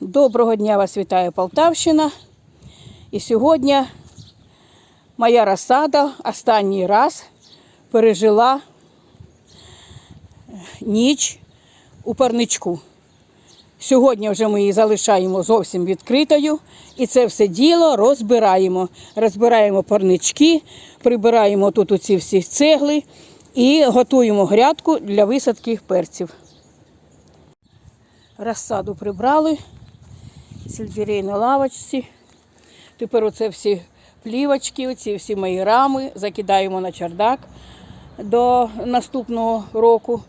Доброго дня вас вітає Полтавщина. І сьогодні моя розсада останній раз пережила ніч у парничку. Сьогодні вже ми її залишаємо зовсім відкритою. І це все діло розбираємо. Розбираємо парнички, прибираємо тут оці всі цегли і готуємо грядку для висадки перців. Розсаду прибрали, сельдерей на лавочці. Тепер оце всі плівочки, оці всі мої рами закидаємо на чердак до наступного року.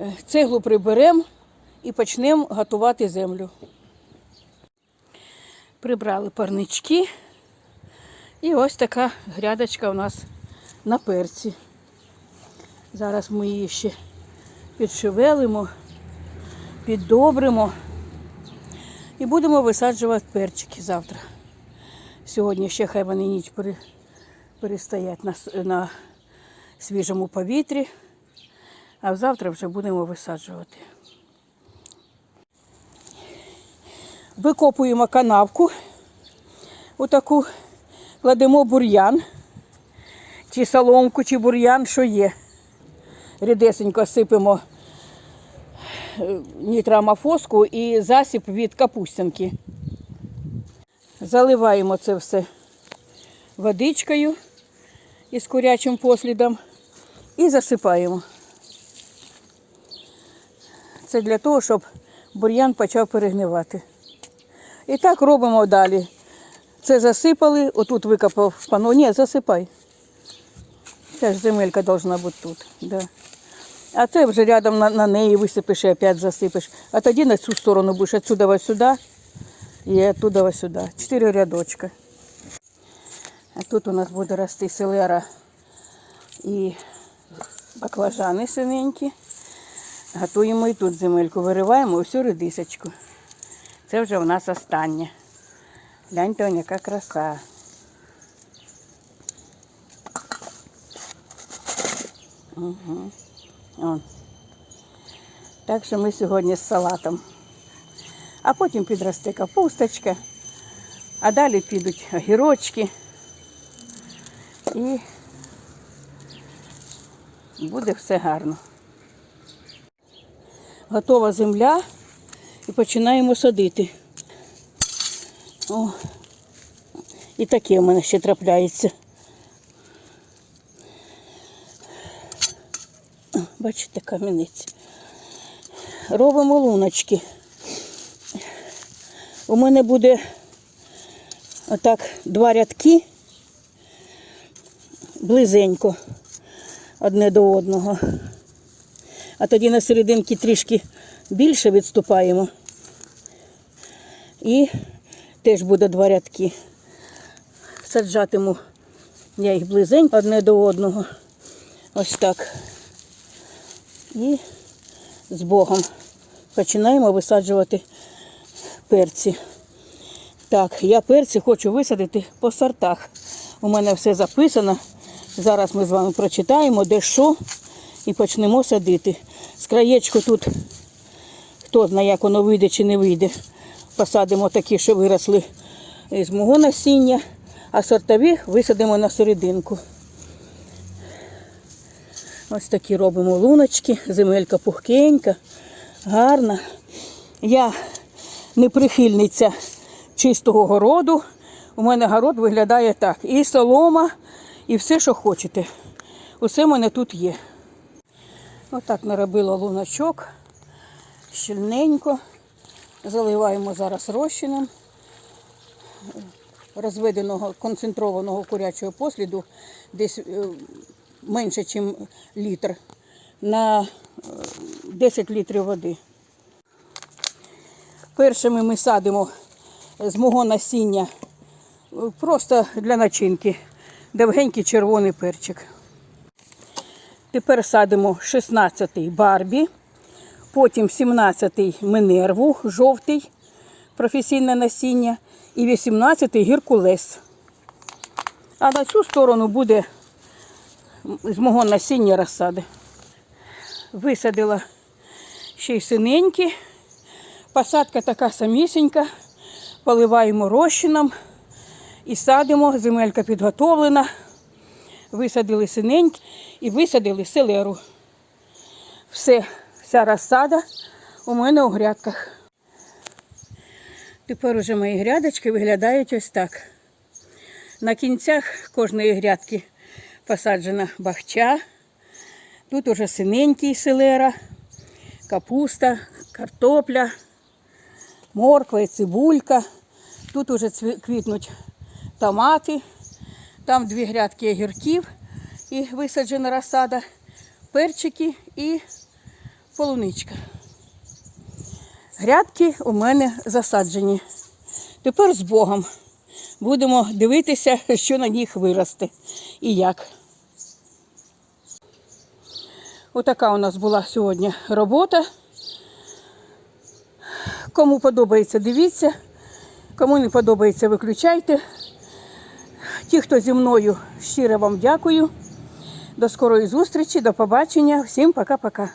Е, Цеглу приберемо і почнемо готувати землю. Прибрали парнички. І ось така грядочка у нас на перці. Зараз ми її ще підшевелимо, піддобримо і будемо висаджувати перчики завтра. Сьогодні ще хай вони ніч перестоять на, на свіжому повітрі, а завтра вже будемо висаджувати. Викопуємо канавку, отаку, кладемо бур'ян, чи соломку, чи бур'ян, що є. Рідесенько сипемо нітрамофоску і засіб від капустянки. Заливаємо це все водичкою із курячим послідом і засипаємо. Це для того, щоб бур'ян почав перегнивати. І так робимо далі. Це засипали, отут викопав пано. Ні, засипай. Ця ж земелька повинна бути тут. Да. А це вже рядом на, на неї висипеш і опять засипеш. А тоді на цю сторону будеш отсюда ось сюди і оттуда ось сюди. Чотири рядочка. А тут у нас буде рости селера і баклажани синенькі. Готуємо і тут земельку, вириваємо всю редисочку. Це вже у нас останнє. Гляньте, яка краса. Угу. Он. Так що ми сьогодні з салатом. А потім підросте капусточка, а далі підуть огірочки. І буде все гарно. Готова земля і починаємо садити. О, і таке в мене ще трапляється. Бачите, камінець. Робимо луночки. У мене буде отак два рядки близенько одне до одного. А тоді на серединки трішки більше відступаємо. І теж буде два рядки. Саджатиму я їх близенько одне до одного. Ось так. І з Богом починаємо висаджувати перці. Так, я перці хочу висадити по сортах. У мене все записано. Зараз ми з вами прочитаємо, де що, і почнемо садити. З краєчку тут, хто знає, як воно вийде чи не вийде. Посадимо такі, що виросли з мого насіння, а сортові висадимо на серединку. Ось такі робимо луночки, земелька пухкенька, гарна. Я не прихильниця чистого городу. У мене город виглядає так. І солома, і все, що хочете. Усе в мене тут є. Отак наробила луночок. Щільненько. Заливаємо зараз розчином розведеного концентрованого курячого посліду десь е, менше, ніж літр, на е, 10 літрів води. Першими ми садимо з мого насіння е, просто для начинки довгенький червоний перчик. Тепер садимо 16-й барбі, потім 17-й минерву, жовтий, професійне насіння, і 18-й гіркулес. А на цю сторону буде з мого насіння розсади. Висадила ще й синенькі. Посадка така самісінька, поливаємо розчином і садимо. Земелька підготовлена. Висадили синенькі і висадили селеру. Все, вся розсада у мене у грядках. Тепер уже мої грядочки виглядають ось так. На кінцях кожної грядки посаджена бахча. Тут уже синенький селера, капуста, картопля, морква і цибулька. Тут уже квітнуть томати. Там дві грядки огірків і висаджена розсада, перчики і полуничка. Грядки у мене засаджені. Тепер з Богом. Будемо дивитися, що на них виросте і як. Отака у нас була сьогодні робота. Кому подобається, дивіться. Кому не подобається, виключайте. Ті, хто зі мною, щиро вам дякую. До скорої зустрічі, до побачення. Всім пока-пока.